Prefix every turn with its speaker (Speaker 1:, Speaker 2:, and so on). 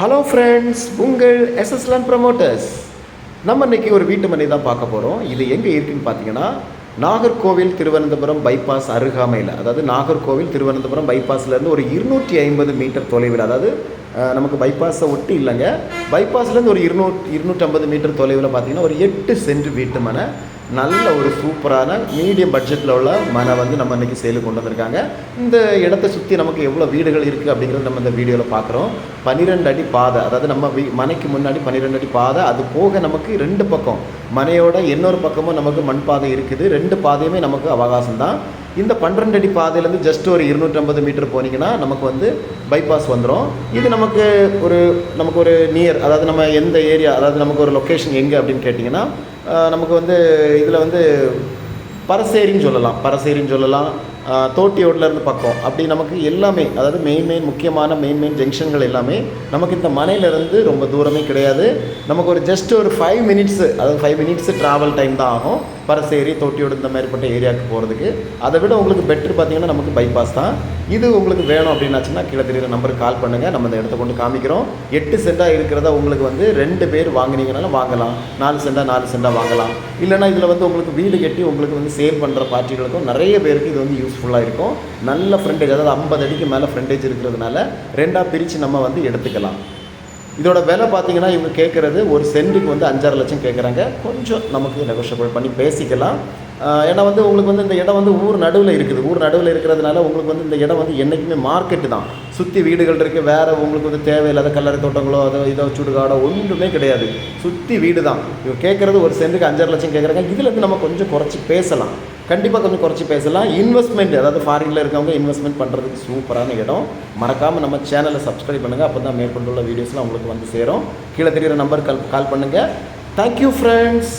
Speaker 1: Hello friends உங்கள் எஸ்எஸ்லான் promoters நம்ம இன்னைக்கு ஒரு வீட்டு மனை தான் பார்க்க போகிறோம் இது எங்கே இருக்குன்னு பார்த்தீங்கன்னா நாகர்கோவில் திருவனந்தபுரம் பைபாஸ் அருகாமையில். அதாவது நாகர்கோவில் திருவனந்தபுரம் பைபாஸ்லேருந்து ஒரு இருநூற்றி ஐம்பது மீட்டர் தொலைவில் அதாவது நமக்கு பைபாஸை ஒட்டி இல்லைங்க. பைபாஸ்லேருந்து ஒரு இருநூறு இருநூற்றம்பது மீட்டர் தொலைவில் பார்த்தீங்கன்னா ஒரு எட்டு சென்ட் வீட்டு மனை. நல்ல ஒரு சூப்பரான மீடியம் பட்ஜெட்டில் உள்ள மனை வந்து நம்ம இன்றைக்கி சேலுக்கு கொண்டு வந்திருக்காங்க. இந்த இடத்தை சுற்றி நமக்கு எவ்வளோ வீடுகள் இருக்குது அப்படிங்கிறது நம்ம இந்த வீடியோவில் பார்க்குறோம் பன்னிரெண்டு அடி பாதை அதாவது நம்ம வீ மனைக்கு முன்னாடி பன்னிரெண்டு அடி பாதை அது போக நமக்கு ரெண்டு பக்கம். மனையோட இன்னொரு பக்கமும் நமக்கு மண் பாதை இருக்குது. ரெண்டு பாதையுமே நமக்கு அவகாசம் தான் இந்த பன்னிரெண்டு அடி பாதையிலேருந்து ஜஸ்ட் ஒரு இருநூற்றம்பது மீட்டர் போனீங்கன்னா நமக்கு வந்து பைபாஸ் வந்துடும் இது நமக்கு ஒரு நமக்கு ஒரு நியர் அதாவது நம்ம எந்த ஏரியா அதாவது நமக்கு ஒரு லொக்கேஷன் எங்கே அப்படின்னு கேட்டிங்கன்னா நமக்கு வந்து இதில் வந்து பரசேரின்னு சொல்லலாம். பரசேரின்னு சொல்லலாம். தோட்டியோட்லேருந்து இருந்து பக்கம். அப்படி நமக்கு எல்லாமே அதாவது மெயின் மெயின் முக்கியமான மெயின் மெயின் ஜங்ஷன்கள் எல்லாமே நமக்கு இந்த மனையிலேருந்து ரொம்ப தூரமே கிடையாது. நமக்கு ஒரு ஜஸ்ட் ஒரு ஃபைவ் மினிட்ஸு அதாவது ஃபைவ் மினிட்ஸு ட்ராவல் டைம் தான் ஆகும். பரசேரி தொட்டியோடு இந்த மாதிரிப்பட்ட ஏரியாவுக்கு போகிறதுக்கு அதை விட உங்களுக்கு பெட்ரு பார்த்தீங்கன்னா நமக்கு பைபாஸ் தான். இது உங்களுக்கு வேணும் அப்படின்னாச்சுன்னா கீழே தெரியுற நம்பருக்கு கால் பண்ணுங்கள் நம்ம இந்த இடத்த கொண்டு காமிக்கிறோம். எட்டு சென்டாக இருக்கிறத உங்களுக்கு வந்து ரெண்டு பேர் வாங்கினீங்கனாலும் வாங்கலாம். நாலு சென்டா நாலு சென்டா வாங்கலாம். இல்லைன்னா இதில் வந்து உங்களுக்கு வீடு கட்டி உங்களுக்கு வந்து சேல் பண்ணுற பார்ட்டிகளுக்கும் நிறைய பேருக்கு இது வந்து யூஸ்ஃபுல்லாக இருக்கும். நல்ல ஃப்ரண்டேஜ் அதாவது ஐம்பது அடிக்கு மேலே ஃப்ரண்டேஜ் இருக்கிறதுனால ரெண்டாக பிரித்து நம்ம வந்து எடுத்துக்கலாம். இதோட விலை பார்த்தீங்கன்னா இவங்க கேட்குறது ஒரு சென்ட்டுக்கு வந்து அஞ்சாறு லட்சம் கேட்குறாங்க. கொஞ்சம் நமக்கு நெகோஷியபிள் பண்ணி பேசிக்கலாம். ஏன்னா வந்து உங்களுக்கு வந்து இந்த இடம் வந்து ஊர் நடுவில் இருக்குது. ஊர் நடுவில் இருக்கிறதுனால உங்களுக்கு வந்து இந்த இடம் வந்து என்றைக்குமே மார்க்கெட்டு தான். சுற்றி வீடுகள் இருக்குது வேறு உங்களுக்கு வந்து தேவையில்லாத கல்லறை தோட்டங்களோ அதோ இதோ சுடுகாடோ ஒன்றுமே கிடையாது. சுற்றி வீடு தான் இவங்க கேட்குறது ஒரு சென்ட்டுக்கு அஞ்சாறு லட்சம் கேட்குறாங்க. இதுலேருந்து நம்ம கொஞ்சம் குறைச்சி பேசலாம். கண்டிப்பாக கொஞ்சம் குறைச்சி பேசலாம். இன்வெஸ்ட்மெண்ட் அதாவது ஃபாரினில் இருக்கவங்க இன்வெஸ்ட்மெண்ட் பண்ணுறதுக்கு சூப்பரான இடம். மறக்காமல் நம்ம சேனலை சப்ஸ்கிரைப் பண்ணுங்கள் அப்போ தான் மேற்கொண்டுள்ள வீடியோஸ்லாம் உங்களுக்கு வந்து சேரும். கீழே தெரியுற நம்பர் கால் கால் பண்ணுங்கள் தேங்க்யூ ஃப்ரெண்ட்ஸ்